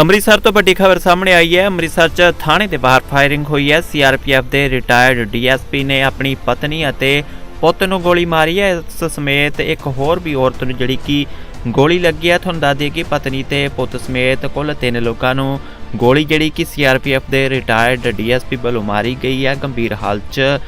ਅੰਮ੍ਰਿਤਸਰ ਤੋਂ ਵੱਡੀ ਖਬਰ ਸਾਹਮਣੇ ਆਈ ਹੈ। ਅੰਮ੍ਰਿਤਸਰ 'ਚ ਥਾਣੇ ਦੇ ਬਾਹਰ ਫਾਇਰਿੰਗ ਹੋਈ ਹੈ। ਸੀਆਰਪੀਐਫ ਦੇ ਰਿਟਾਇਰਡ ਡੀਐਸਪੀ ਨੇ ਆਪਣੀ ਪਤਨੀ ਅਤੇ ਪੁੱਤ ਨੂੰ ਗੋਲੀ ਮਾਰੀ ਹੈ। ਇਸ ਸਮੇਤ ਇੱਕ ਹੋਰ ਵੀ ਔਰਤ ਨੂੰ ਜਿਹੜੀ ਕਿ ਗੋਲੀ ਲੱਗੀ ਹੈ, ਤੁਹਾਨੂੰ ਦੱਸ ਦਈਏ ਕਿ ਪਤਨੀ ਤੇ ਪੁੱਤ ਸਮੇਤ ਕੁੱਲ ਤਿੰਨ ਲੋਕਾਂ ਨੂੰ ਗੋਲੀ ਜਿਹੜੀ ਕਿ ਸੀਆਰਪੀਐਫ ਦੇ ਰਿਟਾਇਰਡ ਡੀਐਸਪੀ ਵੱਲੋਂ ਮਾਰੀ ਗਈ ਹੈ। ਗੰਭੀਰ ਹਾਲਤ 'ਚ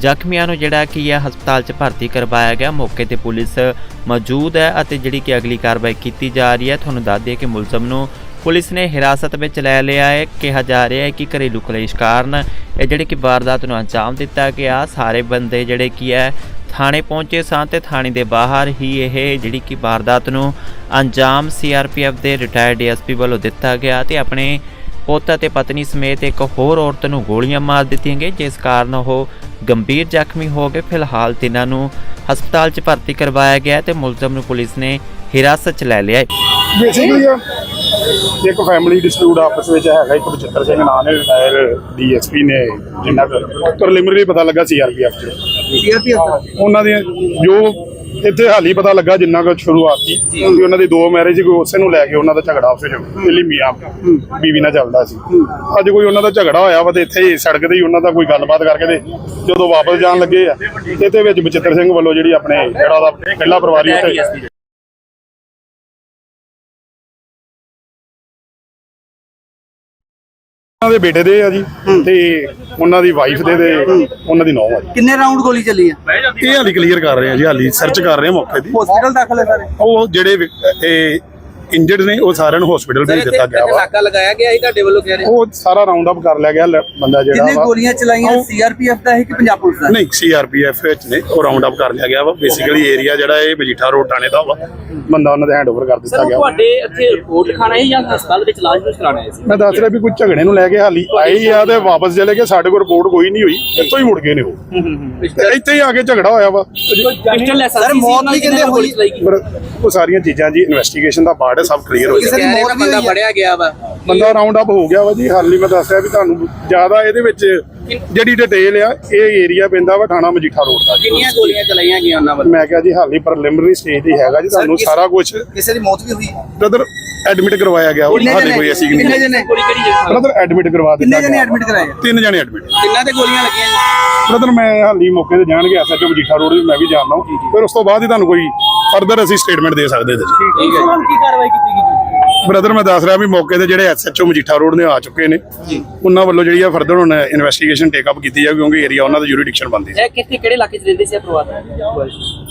ਜ਼ਖਮੀਆਂ ਨੂੰ ਜਿਹੜਾ ਕਿ ਹੈ ਹਸਪਤਾਲ 'ਚ ਭਰਤੀ ਕਰਵਾਇਆ ਗਿਆ। ਮੌਕੇ ਤੇ ਪੁਲਿਸ ਮੌਜੂਦ ਹੈ ਅਤੇ ਜਿਹੜੀ ਕਿ ਅਗਲੀ ਕਾਰਵਾਈ ਕੀਤੀ ਜਾ ਰਹੀ ਹੈ, ਤੁਹਾਨੂੰ ਦੱਸ ਦਈਏ ਕਿ ਮੁਲਜ਼ਮ ਨੂੰ ਪੁਲਿਸ ਨੇ ਹਿਰਾਸਤ ਵਿੱਚ ਲੈ ਲਿਆ ਹੈ। ਕਿਹਾ ਜਾ ਰਿਹਾ ਹੈ ਕਿ ਘਰੇਲੂ ਕਲੇਸ਼ ਕਾਰਨ ਇਹ ਜਿਹੜੇ ਕਿ ਵਾਰਦਾਤ ਨੂੰ ਅੰਜਾਮ ਦਿੱਤਾ ਗਿਆ, ਸਾਰੇ ਬੰਦੇ ਜਿਹੜੇ ਕੀ ਹੈ ਥਾਣੇ ਪਹੁੰਚੇ ਸਨ ਤੇ ਥਾਣੇ ਦੇ ਬਾਹਰ ਹੀ ਇਹ ਜਿਹੜੀ ਕਿ ਵਾਰਦਾਤ ਨੂੰ ਅੰਜਾਮ ਸੀਆਰਪੀਐਫ ਦੇ ਰਿਟਾਇਰਡ ਡੀਐਸਪੀ ਵੱਲੋਂ ਦਿੱਤਾ ਗਿਆ ਤੇ ਆਪਣੇ ਪੁੱਤ ਅਤੇ ਪਤਨੀ ਸਮੇਤ ਇੱਕ ਹੋਰ ਔਰਤ ਨੂੰ ਗੋਲੀਆਂ ਮਾਰ ਦਿੱਤੀਆਂ ਗਈਆਂ, ਜਿਸ ਕਾਰਨ ਉਹ ਗੰਭੀਰ ਜ਼ਖਮੀ ਹੋ ਗਏ। ਫਿਲਹਾਲ ਤਿੰਨਾਂ ਨੂੰ ਹਸਪਤਾਲ 'ਚ ਭਰਤੀ ਕਰਵਾਇਆ ਗਿਆ ਹੈ ਤੇ ਮੁਲਜ਼ਮ ਨੂੰ ਪੁਲਿਸ ਨੇ ਹਿਰਾਸਤ 'ਚ ਲੈ ਲਿਆ ਹੈ। ਇੱਕ ਫੈਮਿਲੀ ਡਿਸਪਿਊਟ ਆਪਸ ਵਿੱਚ ਹੈਗਾ ਇੱਕ ਬਚਿੱਤਰ ਸਿੰਘ ਨਾਂ ਨੇ ਰਿਟਾਇਰ ਡੀਐਸਪੀ ਨੇ ਜਿੰਨਾ ਪ੍ਰੀਲਿਮਿਨਰੀ ਪਤਾ ਲੱਗਾ ਸੀਆਰਪੀਐਫ ਚ। ਸੀਆਰਪੀਐਫ ਉਹਨਾਂ ਦੀਆਂ ਜੋ ਇੱਥੇ ਹਾਲੀ ਪਤਾ ਲੱਗਾ ਜਿੰਨਾ ਕੁ ਸ਼ੁਰੂਆਤ ਕਿ ਉਹਨਾਂ ਦੀ ਦੋ ਮੈਰਿਜ ਕੋਈ ਉਸੇ ਨੂੰ ਲੈ ਕੇ ਉਹਨਾਂ ਦਾ ਝਗੜਾ ਆਪਸ ਵਿੱਚ ਦਿੱਲੀ ਮੀਆਂ ਬੀਵੀ ਨਾਲ ਚੱਲਦਾ ਸੀ। ਅੱਜ ਕੋਈ ਉਹਨਾਂ ਦਾ ਝਗੜਾ ਹੋਇਆ ਵਾ ਤੇ ਇੱਥੇ ਹੀ ਸੜਕ ਤੇ ਹੀ ਉਹਨਾਂ ਦਾ ਕੋਈ ਗੱਲਬਾਤ ਕਰਕੇ ਤੇ ਜਦੋਂ ਵਾਪਸ ਜਾਣ ਲੱਗੇ ਆ ਇਹਦੇ ਵਿੱਚ ਬਚਿੱਤਰ ਸਿੰਘ ਵੱਲੋਂ ਜਿਹੜੀ ਆਪਣੇ ਜਿਹੜਾ ਉਹਦਾ ਪਹਿਲਾ ਪਰਿਵਾਰੀ ਉੱਥੇ ਉਹਨਾਂ ਦੇ ਬੇਟੇ ਦੇ ਆ ਜੀ ਤੇ ਉਹਨਾਂ ਦੀ ਵਾਈਫ ਦੇ ਤੇ ਉਹਨਾਂ ਦੀ ਨੌਂ ਆ ਜੀ। ਕਿੰਨੇ ਰਾਉਂਡ ਗੋਲੀ ਚੱਲੀ ਹੈ ਇਹ ਹਾਲੀ ਕਲੀਅਰ ਕਰ ਰਹੇ ਆ ਜੀ ਹਾਲੀ ਸਰਚ ਕਰ ਰਹੇ ਆ ਮੌਕੇ ਦੀ। ਹਸਪੀਟਲ ਦਾਖਲ ਹੈ ਸਾਰੇ? ਉਹ ਜਿਹੜੇ ਇਹ ਇੰਜਰਡ ਨੇ ਉਹ ਸਾਰਿਆਂ ਨੂੰ ਹਸਪੀਟਲ ਭੇਜ ਦਿੱਤਾ ਗਿਆ ਵਾ। ਨਾਕਾ ਲਗਾਇਆ ਗਿਆ ਸੀ ਤੁਹਾਡੇ ਵੱਲੋਂ ਕਹਿ ਰਹੇ ਉਹ ਸਾਰਾ ਰਾਉਂਡ ਅਪ ਕਰ ਲਿਆ ਗਿਆ ਲ- ਬੰਦਾ ਜਿਹੜਾ ਕਿੰਨੇ ਵਾ। ਗੋਲੀਆਂ ਚਲਾਈਆਂ? ਸੀਆਰਪੀਐਫ ਦਾ ਹੈ ਕਿ ਪੰਜਾਬ ਪੁਲਿਸ ਦਾ? ਨਹੀਂ ਸੀਆਰਪੀਐਫ ਵਿੱਚ ਨੇ ਉਹ ਰਾਉਂਡ ਅਪ ਕਰ ਲਿਆ ਗਿਆ ਵਾ। ਬੇਸਿਕਲੀ ਏਰੀਆ ਜਿਹੜਾ ਇਹ ਮਜੀਠਾ ਰੋਡ ਥਾਣੇ ਦਾ ਵਾ। ਬੰਦਾ ਉਹਨਾਂ ਦੇ ਹੈਂਡਓਵਰ ਕਰ ਦਿੱਤਾ ਗਿਆ ਵਾ। ਤੁਹਾਡੇ ਇੱਥੇ ਰਿਪੋਰਟ ਲਿਖਾਣਾ ਹੈ ਜਾਂ ਹਸਪਤਾਲ ਵਿੱਚ ਇਲਾਜ ਵਿੱਚ ਕਰਾਣਾ ਹੈ ਸੀ? ਮੈਂ ਦੱਸ ਰਿਹਾ ਵੀ ਕੋਈ ਝਗੜੇ ਨੂੰ ਲੈ ਕੇ ਹਾਲੀ ਆਏ ਆ ਤੇ ਵਾਪਸ ਚਲੇ ਗਏ ਸਾਡੇ ਕੋਲ ਰਿਪੋਰਟ ਕੋਈ ਨਹੀਂ ਹੋਈ। ਇੱਥੋਂ ਹੀ ਮੁੜ ਗਏ ਨੇ ਉਹ। ਤੇ ਇੱਥੇ ਹੀ ਆ ਕੇ ਝਗੜਾ ਹੋਇਆ ਵਾ। ਪਿਸਟਲ ਲਾਇਸੈਂਸ ਸਰ, ਮੌਤ ਵੀ ਕਹਿੰਦੇ ਹੋਈ। ਪਰ ਉਹ ਸਾਰੀਆਂ ਚੀਜ਼ਾਂ ਜੀ ਇਨਵੈਸਟੀਗੇਸ਼ਨ ਦਾ ਪਾਰਟ ਹੈ ਸਭ ਕਲੀਅਰ ਹੋ ਕਿਸੇ ਜਾਏਗਾ ਦੀ ਮੌਤ ਵੀ ਬੰਦਾ ਹੋਈ ਹੈ। ਫੜਿਆ ਗਿਆ ਵਾ ਬੰਦਾ ਰਾਉਂਡ ਅਪ ਹੋ ਗਿਆ ਵਾ ਜੀ ਹਾਲੀ ਮੈਂ ਦੱਸ ਰਿਹਾ ਵੀ ਤੁਹਾਨੂੰ ਜ਼ਿਆਦਾ ਇਹਦੇ ਵਿੱਚ ਜਿਹੜੀ ਡਿਟੇਲ ਆ ਇਹ ਏਰੀਆ ਪੈਂਦਾ ਵਾ ਥਾਣਾ ਮਜੀਠਾ ਰੋਡ ਦਾ ਜੀ। ਕਿੰਨੀਆਂ ਗੋਲੀਆਂ ਚਲਾਈਆਂ ਗਈਆਂ ਉਹਨਾਂ ਵੱਲੋਂ ਮੈਂ ਕਿਹਾ ਜੀ ਹਾਲੀ ਪ੍ਰੀਲਿਮਿਨਰੀ ਸਟੇਜ ਤੇ ਹੈਗਾ ਜੀ ਤੁਹਾਨੂੰ ਕਿਸ- ਸਾਰਾ ਕੁਝ ਕਿਸੇ ਦੀ ਮੌਤ ਵੀ ਹੋਈ ਹੈ। ਬ੍ਰਦਰ ਐਡਮਿਟ ਕਰਵਾਇਆ ਗਿਆ ਉਹ ਹਾਲੇ ਕੋਈ ਅਸੀਂ ਕਿੰਨੇ ਨਹੀਂ ਜਣੇ ਗੋਲੀ ਕਿਹੜੀ ਜਗ੍ਹਾ ਬ੍ਰਦਰ ਐਡਮਿਟ ਕਰਵਾ ਦਿੱਤਾ ਕਿੰਨੇ ਜਣੇ ਗਿਆ। ਐਡਮਿਟ ਕਰਾਏ ਤਿੰਨ ਜਣੇ ਐਡਮਿਟ ਕਿੰਨਾਂ ਤੇ ਗੋਲੀਆਂ ਲੱਗੀਆਂ ਜੀ? ਬ੍ਰਦਰ ਮੈਂ ਹਾਲੀ ਮੌਕੇ ਤੇ ਜਾਣ ਗਿਆ ਐਸਐਚਓ ਮਜੀਠਾ ਰੋਡ ਵੀ ਮੈਂ ਵੀ ਜਾਣਦਾ ਹਾਂ ਫਿਰ ਉਸ ਤੋਂ ਬਾਅਦ ਹੀ ਤੁਹਾਨੂੰ ਕੋਈ ਫਰਦਰ ਅਸੀਂ ਸਟੇਟਮੈਂਟ ਦੇ ਸਕਦੇ ਹਾਂ ਜੀ ਠੀਕ ਹੈ। ਹੁਣ ਕੀ ਕਾਰਵਾਈ ਕੀਤੀ ਗਈ ਬ੍ਰਦਰ ਮੈਂ ਦੱਸ ਰਿਹਾ ਵੀ ਮੌਕੇ ਤੇ ਜਿਹੜੇ ਐਸਐਚਓ ਮਜੀਠਾ ਰੋਡ ਨੇ ਆ ਚੁੱਕੇ ਨੇ। ਉਹਨਾਂ ਵੱਲੋਂ ਜਿਹੜੀ ਆ ਫਰਦਰ ਹੁਣ ਇਨਵੈਸਟੀਗੇਸ਼ਨ ਟੇਕ ਅਪ ਕੀਤੀ ਜਾ ਕਿਉਂਕਿ ਏਰੀਆ ਉਹਨਾਂ ਦਾ ਜੁਰੀਡਿਕਸ਼ਨ ਬਣਦੀ ਇਹ ਕਿੱਥੇ ਕਿਹੜੇ ਇਲਾਕੇ 'ਚ ਰਹਿੰਦੇ ਸੀ ਇਹ ਪਰਿਵਾਰ?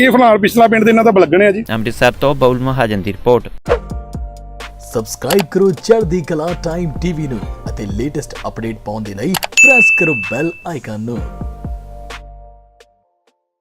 ਇਹ ਫਿਲਹਾਲ ਪਿਛਲਾ ਪਿੰਡ ਦੇ ਇਹਨਾਂ ਦਾ ਬਲਗਣ ਹੈ ਜੀ। ਅੰਮ੍ਰਿਤਸਰ ਤੋਂ ਬਉਲ ਮਹਾਜਨ ਦੀ ਰਿਪੋਰਟ। ਸਬਸਕ੍ਰਾਈਬ ਕਰੋ ਚੜ੍ਹਦੀ ਕਲਾ ਟਾਈਮ ਟੀਵੀ ਨੂੰ ਅਤੇ ਲੇਟੈਸਟ ਅਪਡੇਟ ਪਾਉਣ ਦੇ ਲਈ ਪ੍ਰੈਸ ਕਰੋ ਬੈਲ ਆਈਕਨ ਨੂੰ।